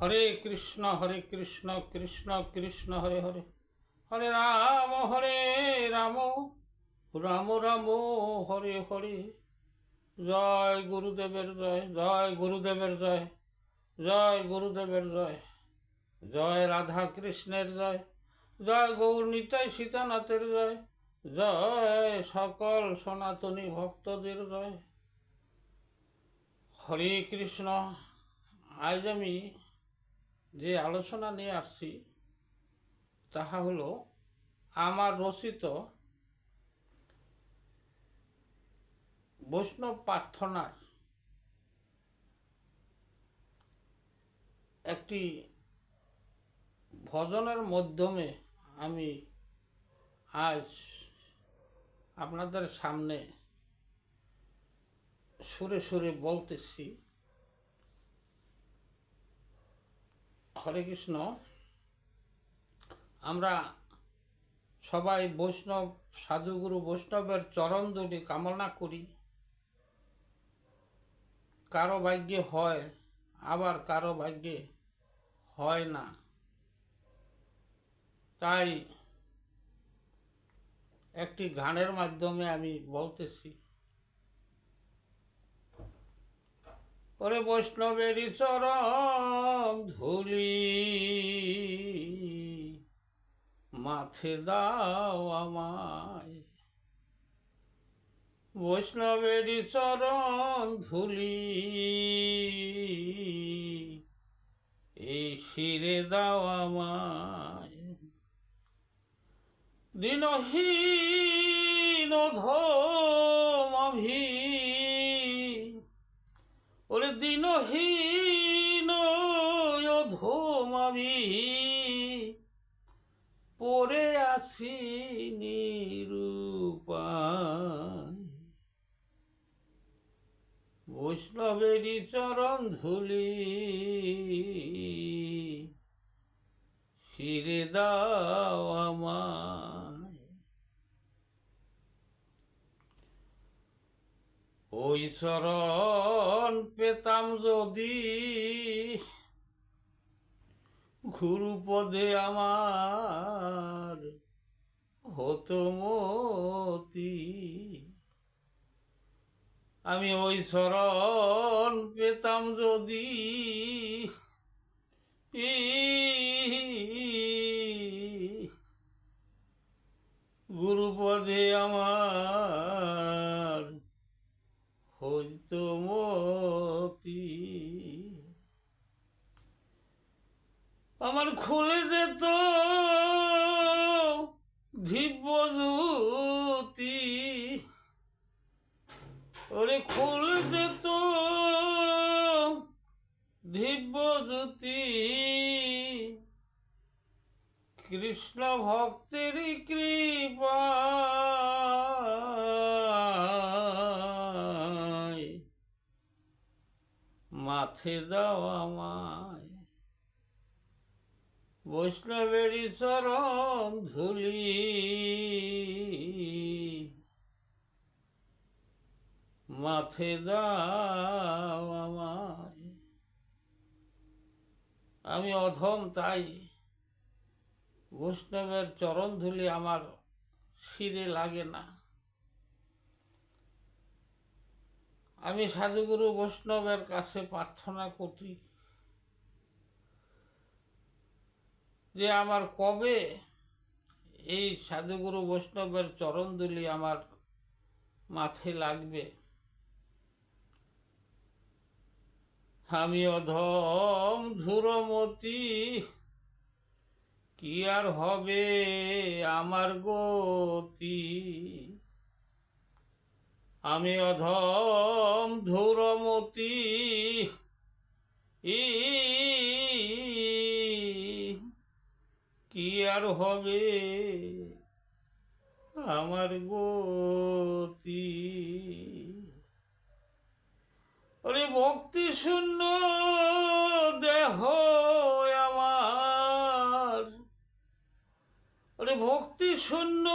হরে কৃষ্ণ হরে কৃষ্ণ কৃষ্ণ কৃষ্ণ, হরে হরে। হরে রাম হরে রাম রাম রাম, হরে হরে। জয় গুরুদেবের জয় জয় গুরুদেবের জয় জয় গুরুদেবের জয় জয় রাধা কৃষ্ণের জয় জয় গৌর নিতাই সীতানাথের জয় জয় সকল সনাতনী ভক্তদের জয়। হরে কৃষ্ণ, আজ আমি যে আলোচনা নিয়ে আসছি, তাহা হলো আমার রচিত বৈষ্ণব প্রার্থনার একটি ভজনের মাধ্যমে আমি আজ আপনাদের সামনে সুরে সুরে বলতেছি। হরে কৃষ্ণ। আমরা সবাই বৈষ্ণব, সাধুগুরু বৈষ্ণবের চরণ দুটি কামনা করি। কারও ভাগ্যে হয়, আবার কারও ভাগ্যে হয় না। তাই একটি গানের মাধ্যমে আমি বলতেছি। ওরে বৈষ্ণবেরই চরণ ধুলি মাথে দাও আমায়। বৈষ্ণবেরই চরণ ধুলি এই শিরে দাও আমায়। দিনহীন ওরে দিনহীন ধোমাবি পরে আসি নিরূপায়। বৈষ্ণবেরই চরণ ধুলি। শিরে দাও আমায়। ওই চরণ পেতাম যদি গুরুপদে আমার হতো মতি। আমি ওই চরণ পেতাম যদি গুরুপদে আমার মতি আমার খুলে যেত দিব্য জ্যোতি। ওরে খুলে দিব্য জ্যোতি। কৃষ্ণ ভক্তের কৃপায় মাথে দাও আমায়। বৈষ্ণবেরই চরণ ধুলি। মাথে দাও আমায়। আমি অধম, তাই বৈষ্ণবের চরণ ধুলি আমার শিরে লাগে না। আমি সাধুগুরু বৈষ্ণবের কাছে প্রার্থনা করি যে আমার কবে এই সাধুগুরু বৈষ্ণবের চরণ ধুলি আমার মাথে লাগবে। আমি অধম ধুরমতি, কি আর হবে আমার গতি? আমি অধম ধুরমতি। ই, কি আর হবে আমার গতি? ওরে ভক্তি শূন্য দেহ আমার। ওরে ভক্তি শূন্য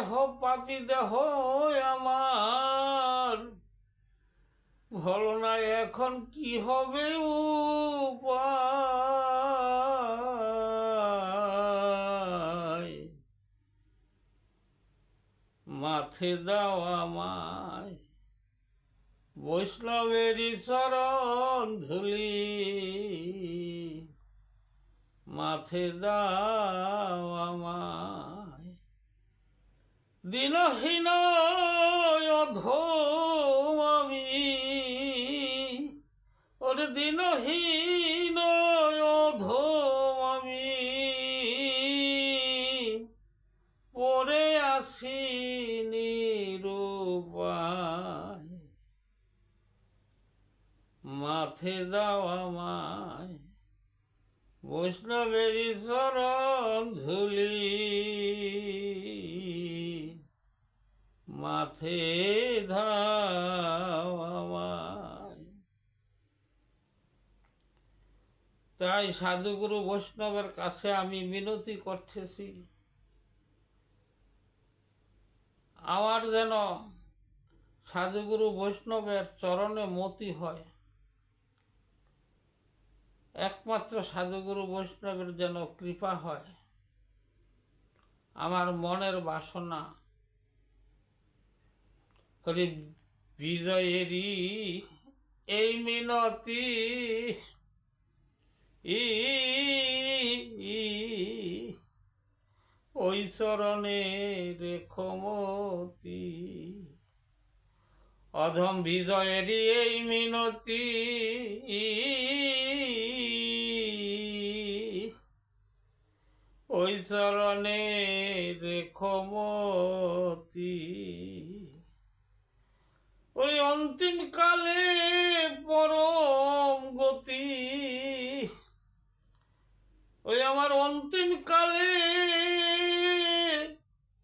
দেহ পাপি দেহ আমার। হলো না এখন কি হবে উপায়? মাথে দাও আমায়, বৈষ্ণবেরই চরণ ধুলি। মাথে দাও আমায়। দিনহীন আমি। ওরে দিনহীন আমি। পরে আসি নিরূপায়। মাথে দাও আমায়। বৈষ্ণবেরই চরণ ধুলি। মাথে ধাও আমায় তাই সাধুগুরু বৈষ্ণবের কাছে আমি মিনতি করতেছি। আমার যেন সাধুগুরু বৈষ্ণবের চরণে মতি হয়। একমাত্র সাধুগুরু বৈষ্ণবের যেন কৃপা হয়। আমার মনের বাসনা হরি বিজয়েরই এই মিনতি। ই ওই চরণে রেখমতি অধম বিজয়েরই এই মিনতি। ওই চরণে রেখমতি ওই অন্তিম কালে পরম গতি। ওই আমার অন্তিম কালে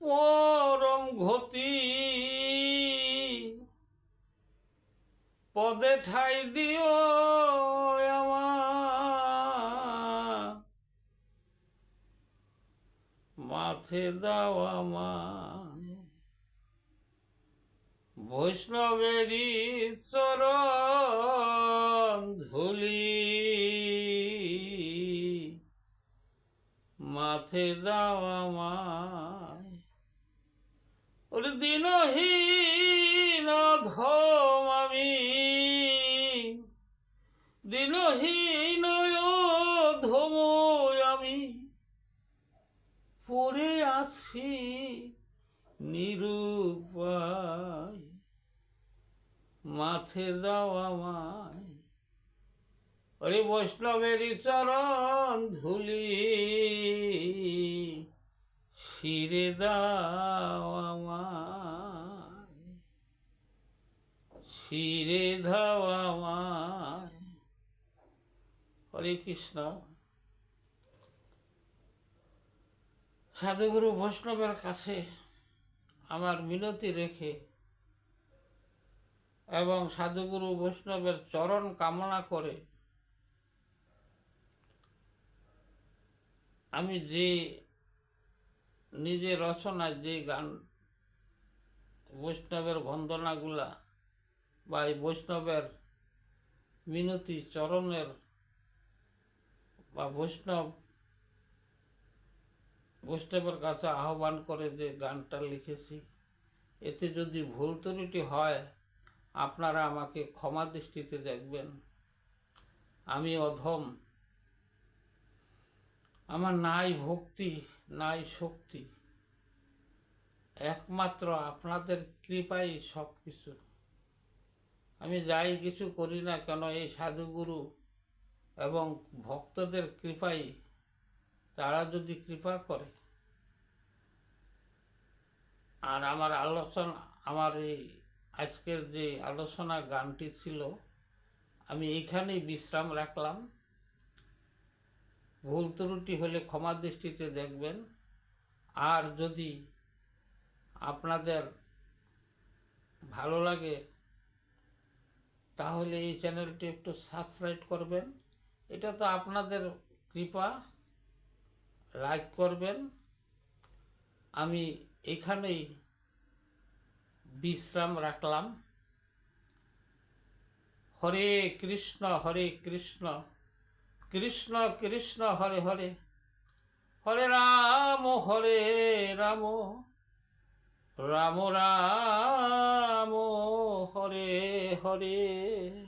পরম গতি পদে ঠাই দিও আমার। মাথে দাও আমার বৈষ্ণবেরই চরণ ধুলি। মাথে দাও আমায়। ওরে দিনহীন ধম আমি। দিনহীন ধম আমি। পড়ে আছি নিরূপায় মাথে দাও আমায় ওরে বৈষ্ণবেরই চরণ ধুলি, শিরে দাও আমায় শিরে দাও আমায় হরে কৃষ্ণ। সাধুগুরু বৈষ্ণবের কাছে আমার মিনতি রেখে এবং সাধুগুরু বৈষ্ণবের চরণ কামনা করে আমি যে নিজে রচনায় যে গান, বৈষ্ণবের বন্দনাগুলা বা এই বৈষ্ণবের মিনতি, চরণের বা বৈষ্ণব, বৈষ্ণবের কাছে আহ্বান করে যে গানটা লিখেছি। এতে যদি ভুল ত্রুটি হয় আপনারা আমাকে ক্ষমা দৃষ্টিতে দেখবেন। আমি অধম। আমার নাই ভক্তি, নাই শক্তি। একমাত্র আপনাদের কৃপাই সব কিছু আমি যাই কিছু করি না কেন, এই সাধুগুরু এবং ভক্তদের কৃপাই তারা যদি কৃপা করে। আর আমার আলোচনা, আমার এই আজকের যে আলোচনা গানটি ছিল, আমি এইখানেই বিশ্রাম রাখলাম। ভুল ত্রুটি হলে ক্ষমা দৃষ্টিতে দেখবেন। আর যদি আপনাদের ভালো লাগে, তাহলে এই চ্যানেলটি একটু সাবস্ক্রাইব করবেন। এটা তো আপনাদের কৃপা। লাইক করবেন। আমি এখানেই বিশ্রাম রাখলাম। হরে কৃষ্ণ হরে কৃষ্ণ কৃষ্ণ কৃষ্ণ, হরে হরে। হরে রাম হরে রাম রাম রাম, হরে হরে।